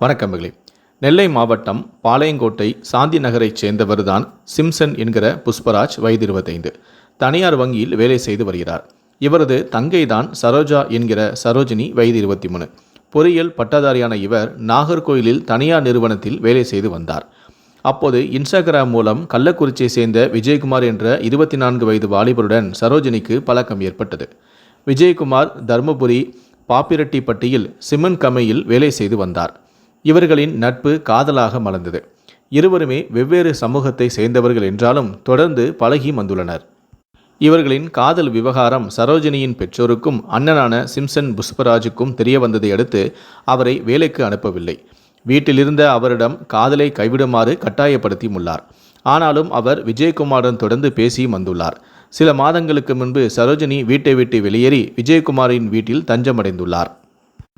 வணக்கம்பகளே நெல்லை மாவட்டம் பாளையங்கோட்டை சாந்தி நகரைச் சேர்ந்தவர்தான் சிம்சன் என்கிற புஷ்பராஜ் வயது இருபத்தைந்து. தனியார் வங்கியில் வேலை செய்து வருகிறார். இவரது தங்கைதான் சரோஜா என்கிற சரோஜினி வயது இருபத்தி மூணு பொறியியல் பட்டதாரியான இவர் நாகர்கோயிலில் தனியார் நிறுவனத்தில் வேலை செய்து வந்தார். அப்போது இன்ஸ்டாகிராம் மூலம் கள்ளக்குறிச்சியை சேர்ந்த விஜயகுமார் என்ற இருபத்தி நான்கு வயது வாலிபருடன் சரோஜினிக்கு பழக்கம் ஏற்பட்டது. விஜயகுமார் தர்மபுரி பாப்பிரெட்டிப்பட்டியில் சிமெண்ட் கமையில் வேலை செய்து வந்தார். இவர்களின் நட்பு காதலாக மலர்ந்தது. இருவருமே வெவ்வேறு சமூகத்தை சேர்ந்தவர்கள் என்றாலும் தொடர்ந்து பழகி வந்துள்ளனர். இவர்களின் காதல் விவகாரம் சரோஜினியின் பெற்றோருக்கும் அண்ணனான சிம்சன் புஷ்பராஜுக்கும் தெரிய வந்ததை அடுத்து அவரை வேலைக்கு அனுப்பவில்லை. வீட்டிலிருந்த அவரிடம் காதலை கைவிடுமாறு கட்டாயப்படுத்தியுள்ளார் ஆனாலும் அவர் விஜயகுமாருடன் தொடர்ந்து பேசி வந்துள்ளார். சில மாதங்களுக்கு முன்பு சரோஜினி வீட்டை விட்டு வெளியேறி விஜயகுமாரின் வீட்டில் தஞ்சமடைந்துள்ளார்.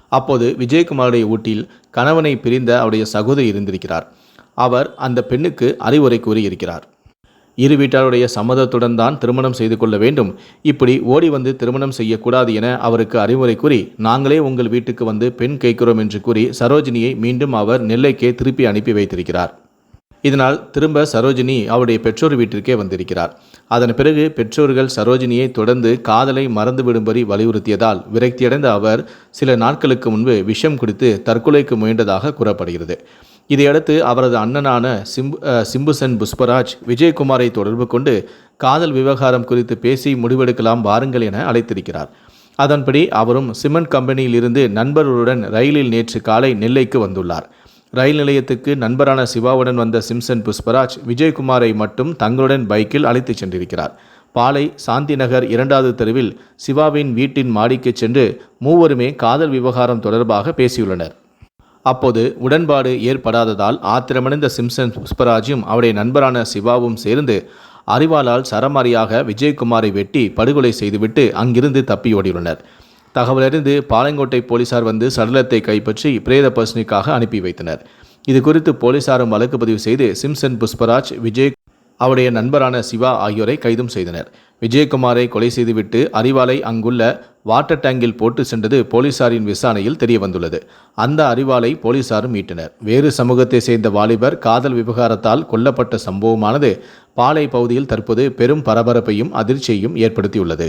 அப்போது விஜயகுமாருடைய வீட்டில் கணவனை பிரிந்த அவருடைய சகோதரி இருந்திருக்கிறார். அவர் அந்த பெண்ணுக்கு அறிவுரை கூறியிருக்கிறார். இரு வீட்டாருடைய சம்மதத்துடன் தான் திருமணம் செய்து கொள்ள வேண்டும். இப்படி ஓடி வந்து திருமணம் செய்யக்கூடாது என அவருக்கு அறிவுரை கூறி நாங்களே உங்கள் வீட்டுக்கு வந்து பெண் கேட்கிறோம் என்று கூறி சரோஜினியை மீண்டும் அவர் நெல்லைக்கே திருப்பி அனுப்பி வைத்திருக்கிறார். இதனால் திரும்ப சரோஜினி அவருடைய பெற்றோர் வீட்டிற்கே வந்திருக்கிறார். அதன் பிறகு பெற்றோர்கள் சரோஜினியை தொடர்ந்து காதலை மறந்துவிடும்படி வலியுறுத்தியதால் விரக்தியடைந்த அவர் சில நாட்களுக்கு முன்பு விஷம் குடித்து தற்கொலைக்கு முயன்றதாக கூறப்படுகிறது. இதையடுத்து அவரது அண்ணனான சிம்பு சிம்புசன் புஷ்பராஜ் விஜயகுமாரை தொடர்பு கொண்டு காதல் விவகாரம் குறித்து பேசி முடிவெடுக்கலாம் வாருங்கள் என அழைத்திருக்கிறார். அதன்படி அவரும் சிமெண்ட் கம்பெனியில் இருந்து நண்பர்களுடன் ரயிலில் நேற்று காலை நெல்லைக்கு வந்துள்ளார். ரயில் நிலையத்துக்கு நண்பரான சிவாவுடன் வந்த சிம்சன் புஷ்பராஜ் விஜயகுமாரை மட்டும் தங்களுடன் பைக்கில் அழைத்துச் சென்றிருக்கிறார். பாலை சாந்தி நகர் இரண்டாவது தெருவில் சிவாவின் வீட்டின் மாடிக்கு சென்று மூவருமே காதல் விவகாரம் தொடர்பாக பேசியுள்ளனர். அப்போது உடன்பாடு ஏற்படாததால் ஆத்திரமடைந்த சிம்சன் புஷ்பராஜும் அவருடைய நண்பரான சிவாவும் சேர்ந்து அறிவாளால் சரமாரியாக விஜயகுமாரை வெட்டி படுகொலை செய்துவிட்டு அங்கிருந்து தப்பியோடியுள்ளனர். தகவலறிந்து பாளையங்கோட்டை போலீசார் வந்து சடலத்தை கைப்பற்றி பிரேத பரிசோதனைக்காக அனுப்பி வைத்தனர். இது குறித்து போலீசாரும் வழக்கு பதிவு செய்து சிம்சன் புஷ்பராஜ் விஜய் அவருடைய நண்பரான சிவா ஆகியோரை கைதும் செய்தனர். விஜயகுமாரை கொலை செய்துவிட்டு அறிவாலை அங்குள்ள வாட்டர் டேங்கில் போட்டு சென்றது போலீசாரின் விசாரணையில் தெரிய வந்துள்ளது அந்த அறிவாலை போலீசாரும் மீட்டனர். வேறு சமூகத்தை சேர்ந்த வாலிபர் காதல் விவகாரத்தால் கொல்லப்பட்ட சம்பவமானது பாலை பகுதியில் தற்போது பெரும் பரபரப்பையும் அதிர்ச்சியையும் ஏற்படுத்தியுள்ளது.